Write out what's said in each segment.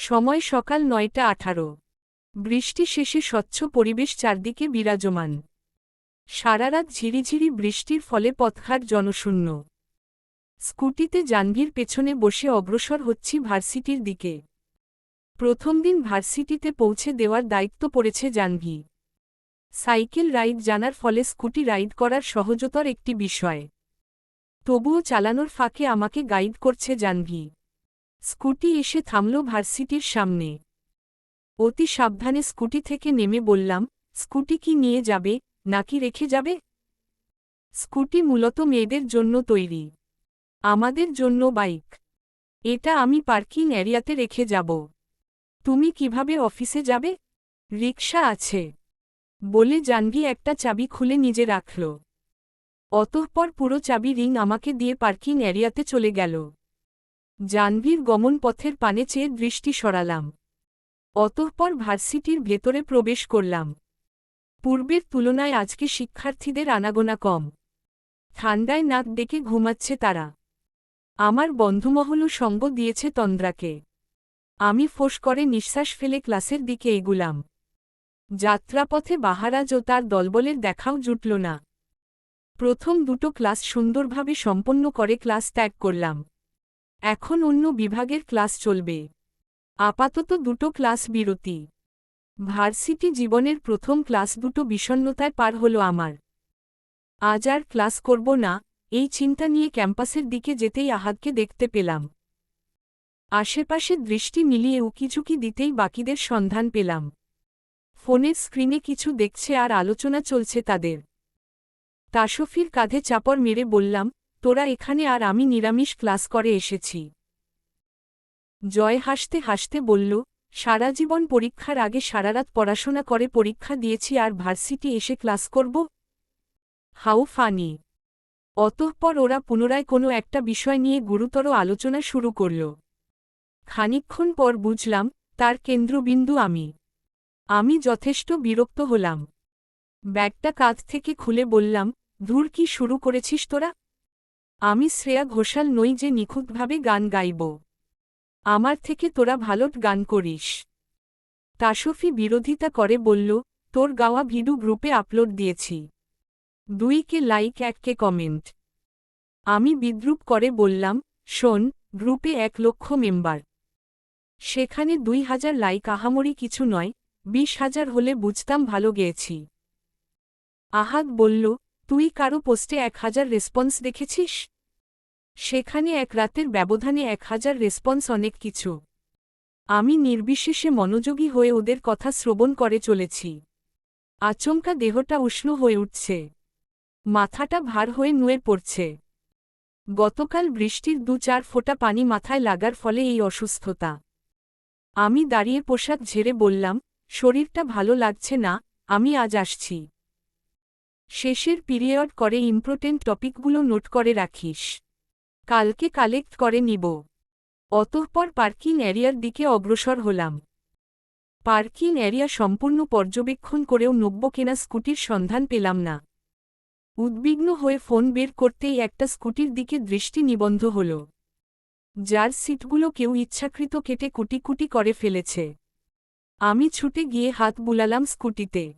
সময় সকাল নয়টা আঠারো। বৃষ্টি শেষে স্বচ্ছ পরিবেশ চারদিকে বিরাজমান। সারারাত ঝিরিঝিরি বৃষ্টির ফলে পথঘাট জনশূন্য। স্কুটিতে জানভির পেছনে বসে অগ্রসর হচ্ছি ভার্সিটির দিকে। প্রথম দিন ভার্সিটিতে পৌঁছে দেওয়ার দায়িত্ব পড়েছে জানভি সাইকেল রাইড জানার ফলে স্কুটি রাইড করার সহজতর একটি বিষয়। তবুও চালানোর ফাঁকে আমাকে গাইড করছে জানভি স্কুটি এসে থামল ভার্সিটির সামনে। অতি সাবধানে স্কুটি থেকে নেমে বললাম, স্কুটি কি নিয়ে যাবে, নাকি রেখে যাবে? স্কুটি মূলত মেয়েদের জন্য তৈরি। আমাদের জন্য বাইক। এটা আমি পার্কিং এরিয়াতে রেখে যাব। তুমি কীভাবে অফিসে যাবে? রিক্সা আছে। বলে জানভি একটা চাবি খুলে নিজে রাখল। অতঃপর পুরো চাবি রিং আমাকে দিয়ে পার্কিং এরিয়াতে চলে গেল। জানভির গমন পথের পানে চেয়ে দৃষ্টি সরালাম। অতঃপর ভার্সিটির ভেতরে প্রবেশ করলাম। পূর্বের তুলনায় আজকে শিক্ষার্থীদের আনাগোনা কম। ঠান্ডায় নাক ডেকে ঘুমাচ্ছে তারা। আমার বন্ধুমহলও সঙ্গ দিয়েছে তন্দ্রাকে। আমি ফোঁস করে নিঃশ্বাস ফেলে ক্লাসের দিকে এগুলাম। যাত্রাপথে বাহারাজ ও তার দলবলের দেখাও জুটল না। প্রথম দুটো ক্লাস সুন্দরভাবে সম্পন্ন করে ক্লাস ত্যাগ করলাম। এখন অন্য বিভাগের ক্লাস চলবে। আপাতত দুটো ক্লাস বিরতি। ভার্সিটি জীবনের প্রথম ক্লাস দুটো বিষণ্নতায় পার হল আমার। আজ আর ক্লাস করব না, এই চিন্তা নিয়ে ক্যাম্পাসের দিকে যেতেই আহাদকে দেখতে পেলাম। আশেপাশে দৃষ্টি মিলিয়ে উকিঝুঁকি দিতেই বাকিদের সন্ধান পেলাম। ফোনের স্ক্রিনে কিছু দেখছে আর আলোচনা চলছে তাদের। তাসফির কাঁধে চাপড় মেরে বললাম তোরা এখানে আর আমি নিরামিষ ক্লাস করে এসেছি। জয় হাসতে হাসতে বলল, সারা জীবন পরীক্ষার আগে সারারাত পড়াশোনা করে পরীক্ষা দিয়েছি আর ভার্সিটি এসে ক্লাস করব? How funny. অতঃপর ওরা পুনরায় কোনো একটা বিষয় নিয়ে গুরুতর আলোচনা শুরু করল। খানিক্ষণ পর বুঝলাম, তার কেন্দ্রবিন্দু আমি। আমি যথেষ্ট বিরক্ত হলাম। ব্যাগটা কাঁধ থেকে খুলে বললাম, ধুর কি শুরু করেছিস তোরা? আমি শ্রেয়া ঘোষাল নই যে নিখুঁতভাবে গান গাইব। আমার থেকে তোরা ভালো গান করিস। তাসফি বিরোধিতা করে বলল, তোর গাওয়া ভিডু গ্রুপে আপলোড দিয়েছি। দুইকে লাইক এককে কমেন্ট। আমি বিদ্রুপ করে বললাম, শোন, গ্রুপে এক লক্ষ মেম্বার। সেখানে দুই হাজার লাইক আহামরি কিছু নয়, বিশ হাজার হলে বুঝতাম ভালো গেয়েছি। আহাদ বলল তুই কারও পোস্টে এক হাজার রেসপন্স দেখেছিস? সেখানে এক রাতের ব্যবধানে এক হাজার রেসপন্স অনেক কিছু। আমি নির্বিশেষে মনোযোগী হয়ে ওদের কথা শ্রবণ করে চলেছি। আচমকা দেহটা উষ্ণ হয়ে উঠছে। মাথাটা ভার হয়ে নুয়ে পড়ছে। গতকাল বৃষ্টির দু চার ফোঁটা পানি মাথায় লাগার ফলে এই অসুস্থতা। আমি দাঁড়িয়ে পোশাক ঝেড়ে বললাম, শরীরটা ভালো লাগছে না, আমি আজ আসছি। শেষের পিরিয়ড করে ইম্পর্টেন্ট টপিকগুলো নোট করে রাখিস। কালকে কালেক্ট করে নিব। অতঃপর পার্কিং এরিয়ার দিকে অগ্রসর হলাম। পার্কিং এরিয়া সম্পূর্ণ পর্যবেক্ষণ করেও নব্য কেনা স্কুটির সন্ধান পেলাম না। উদ্বিগ্ন হয়ে ফোন বের করতেই একটা স্কুটির দিকে দৃষ্টি নিবন্ধ হল। যার সিটগুলো কেউ ইচ্ছাকৃত কেটে কুটি কুটি করে ফেলেছে। আমি ছুটে গিয়ে হাত বুলালাম স্কুটিতে।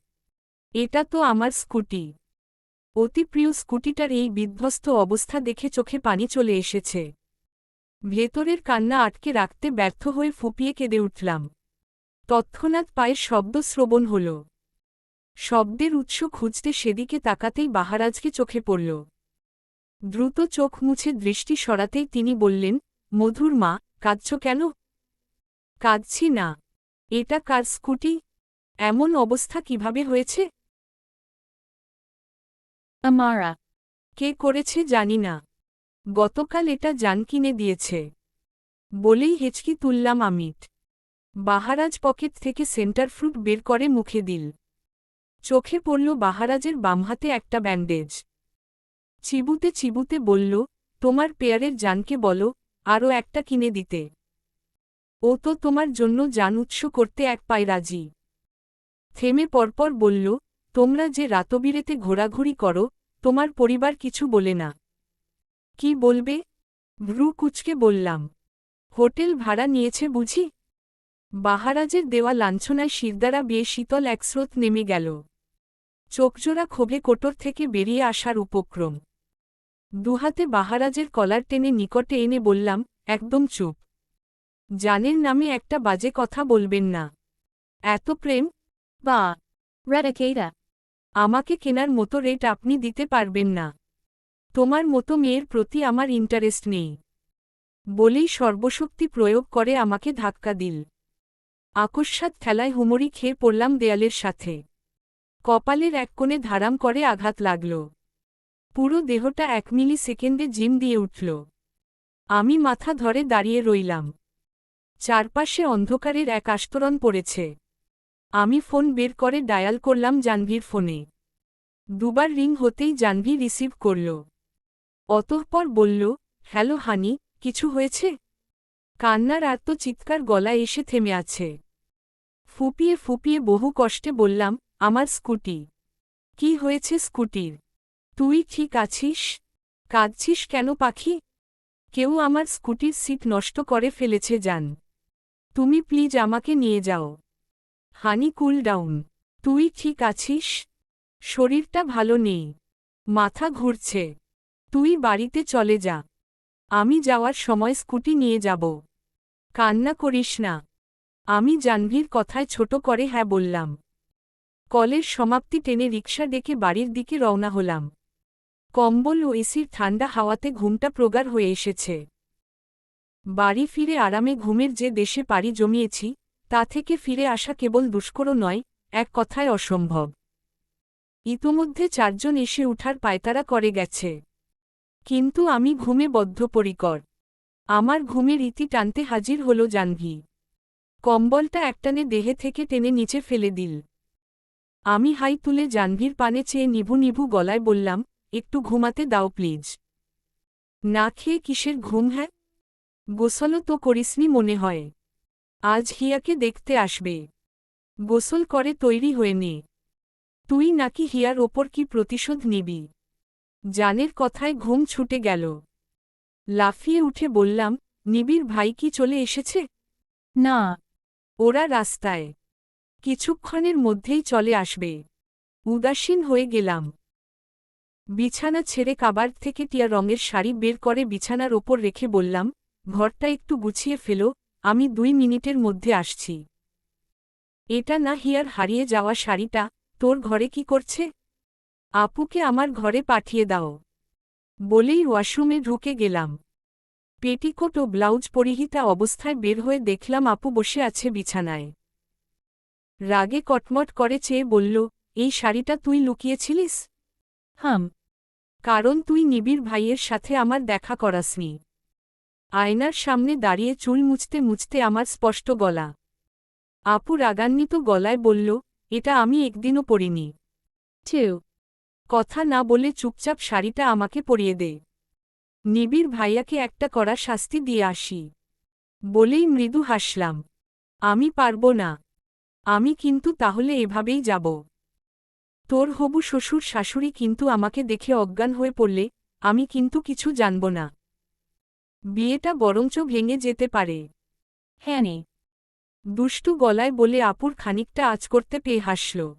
এটা তো আমার স্কুটি। অতি প্রিয় স্কুটিটার এই বিধ্বস্ত অবস্থা দেখে চোখে পানি চলে এসেছে। ভেতরের কান্না আটকে রাখতে ব্যর্থ হয়ে ফুপিয়ে কেঁদে উঠলাম। তৎক্ষণাৎ পায়ের শব্দ শ্রবণ হল। শব্দের উৎস খুঁজতে সেদিকে তাকাতেই বাহারাজকে চোখে পড়ল। দ্রুত চোখ মুছে দৃষ্টি সরাতেই তিনি বললেন, মধুর মা, কাঁদছ কেন? কাঁদছি না। এটা কার স্কুটি? এমন অবস্থা কীভাবে হয়েছে? Amara. কে করেছে জানি না। গতকাল এটা জান কিনে দিয়েছে। বলেই হেঁচকি তুললাম আমিট বাহারাজ পকেট থেকে সেন্টার ফ্রুট বের করে মুখে দিল। চোখে পড়ল বাহারাজের বামহাতে একটা ব্যান্ডেজ। চিবুতে চিবুতে বলল, তোমার পেয়ারের জানকে বলো, আরও একটা কিনে দিতে। ও তো তোমার জন্য জান উৎস করতে এক পায় রাজি থেমে পরপর বলল তোমরা যে রাতবিরেতে ঘোরাঘুরি করো, তোমার পরিবার কিছু বলে না। কি বলবে? ভ্রু কুচকে বললাম। হোটেল ভাড়া নিয়েছে বুঝি? বাহারাজের দেওয়া লাঞ্ছনায় শিরদারা বিয়ে শীতল এক স্রোত নেমে গেল। চোখজোড়া ক্ষোভে কোটর থেকে বেরিয়ে আসার উপক্রম। দুহাতে বাহারাজের কলার টেনে নিকটে এনে বললাম, একদম চুপ। জানের নামে একটা বাজে কথা বলবেন না। এত প্রেম? বা Redicata. আমাকে কেনার মতো রেট আপনি দিতে পারবেন না। তোমার মতো মেয়ের প্রতি আমার ইন্টারেস্ট নেই। বলেই সর্বশক্তি প্রয়োগ করে আমাকে ধাক্কা দিল। আকস্মাৎ খেলায় হুমড়ি খেয়ে পড়লাম দেয়ালের সাথে। কপালের এক কোণে ধারাম করে আঘাত লাগল। পুরো দেহটা এক মিলি সেকেন্ডে জিম দিয়ে উঠল। আমি মাথা ধরে দাঁড়িয়ে রইলাম। চারপাশে অন্ধকারের এক আস্তরণ পড়েছে। আমি ফোন বের করে ডায়াল করলাম জানভির ফোনে। দুবার রিং হতেই জানভি রিসিভ করল। অতঃপর বলল, হ্যালো হানি, কিছু হয়েছে? কান্নার আত্ম চিৎকার গলায় এসে থেমে আছে। ফুপিয়ে ফুপিয়ে বহু কষ্টে বললাম, আমার স্কুটি। কি হয়েছে স্কুটির? তুই ঠিক আছিস? কাঁদছিস কেন পাখি? কেউ আমার স্কুটির সিট নষ্ট করে ফেলেছে যান তুমি প্লিজ আমাকে নিয়ে যাও। Honey, cool down. তুই ঠিক আছিস? শরীরটা ভালো নেই। মাথা ঘুরছে। তুই বাড়িতে চলে যা। আমি যাওয়ার সময় স্কুটি নিয়ে যাব। কান্না করিস না। আমি জাহ্নবীর কথায় ছোট করে হ্যাঁ বললাম। কলের সমাপ্তি টেনে রিকশা ডেকে বাড়ির দিকে রওনা হলাম। কম্বল ও এসির ঠান্ডা হাওয়াতে ঘুমটা প্রগাঢ় হয়ে এসেছে। বাড়ি ফিরে আরামে ঘুমের যে দেশে পাড়ি জমিয়েছি তা থেকে ফিরে আসা কেবল দুষ্কর নয়, এক কথায় অসম্ভব। ইতোমধ্যে চারজন এসে উঠার পায়তারা করে গেছে। কিন্তু আমি ঘুমে বদ্ধপরিকর। আমার ঘুমের ইতি টানতে হাজির হল জাহ্নবী। কম্বলটা একটানে দেহে থেকে টেনে নিচে ফেলে দিল। আমি হাই তুলে জাহ্নবীর পানে চেয়ে নিভু নিভু গলায় বললাম, একটু ঘুমাতে দাও প্লিজ। না খেয়ে কিসের ঘুম হ্যাঁ? গোসলও তো করিসনি মনে হয়। আজ হিয়াকে দেখতে আসবে। গোসল করে তৈরি হয়ে নে। তুই নাকি হিয়ার ওপর কি প্রতিশোধ নিবি? জানের কথায় ঘুম ছুটে গেল। লাফিয়ে উঠে বললাম নিবির ভাই কি চলে এসেছে? না। ওরা রাস্তায়। কিছুক্ষণের মধ্যেই চলে আসবে। উদাসীন হয়ে গেলাম। বিছানা ছেড়ে কাবার থেকে টিয়া রঙের শাড়ি বের করে বিছানার ওপর রেখে বললাম, ঘরটা একটু গুছিয়ে ফেলো আমি দুই মিনিটের মধ্যে আসছি। এটা না হিয়ার হারিয়ে যাওয়া শাড়িটা? তোর ঘরে কি করছে? আপুকে আমার ঘরে পাঠিয়ে দাও। বলেই ওয়াশরুমে ঢুকে গেলাম। পেটিকোট ও ব্লাউজ পরিহিতা অবস্থায় বের হয়ে দেখলাম আপু বসে আছে বিছানায়। রাগে কটমট করে চেয়ে বলল, এই শাড়িটা তুই লুকিয়েছিলিস? হাম। কারণ তুই নিবিড় ভাইয়ের সাথে আমার দেখা করাসনি। আয়নার সামনে দাঁড়িয়ে চুল মুছতে মুছতে আমার স্পষ্ট গলা। আপু রাগান্বিত গলায় বলল, এটা আমি একদিনও পরিনি। টু কথা না বলে চুপচাপ শাড়িটা আমাকে পরিয়ে দে। নিবিড় ভাইয়াকে একটা করা শাস্তি দিয়ে আসি। বলেই মৃদু হাসলাম। আমি পারব না। আমি কিন্তু তাহলে এভাবেই যাব। তোর হবু শ্বশুর শাশুড়ি কিন্তু আমাকে দেখে অজ্ঞান হয়ে পড়লে, আমি কিন্তু কিছু জানব না। বিয়েটা বরঞ্চ ভেঙে যেতে পারে। Hanny. দুষ্টু গলায় বলে আপুর খানিকটা আজ করতে পেয়ে হাসল।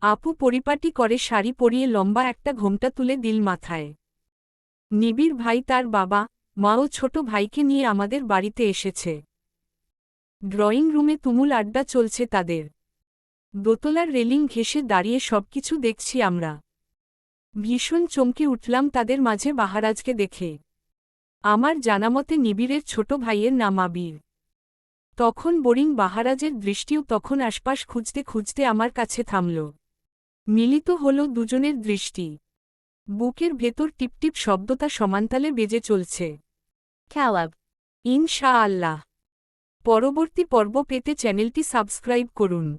আপু পরিপাটি করে শাড়ি পরিয়ে লম্বা একটা ঘোমটা তুলে দিল মাথায়। নিবিড় ভাই তার বাবা, মা ও ছোট ভাইকে নিয়ে আমাদের বাড়িতে এসেছে। ড্রয়িং রুমে তুমুল আড্ডা চলছে তাদের। দোতলার রেলিং ঘেঁষে দাঁড়িয়ে সবকিছু দেখছি আমরা। ভীষণ চমকে উঠলাম তাদের মাঝে বাহারাজকে দেখে। আমার জানামতে নিবিড়ের ছোট ভাইয়ের নাম আবির। তখন বোরিং বাহারাজের দৃষ্টিও তখন আশপাশ খুঁজতে খুঁজতে আমার কাছে থামল। মিলিত হল দুজনের দৃষ্টি। বুকের ভেতর টিপটিপ শব্দতা সমান্তালে বেজে চলছে। Caleb. ইনশা আল্লাহ পরবর্তী পর্ব পেতে চ্যানেলটি সাবস্ক্রাইব করুন।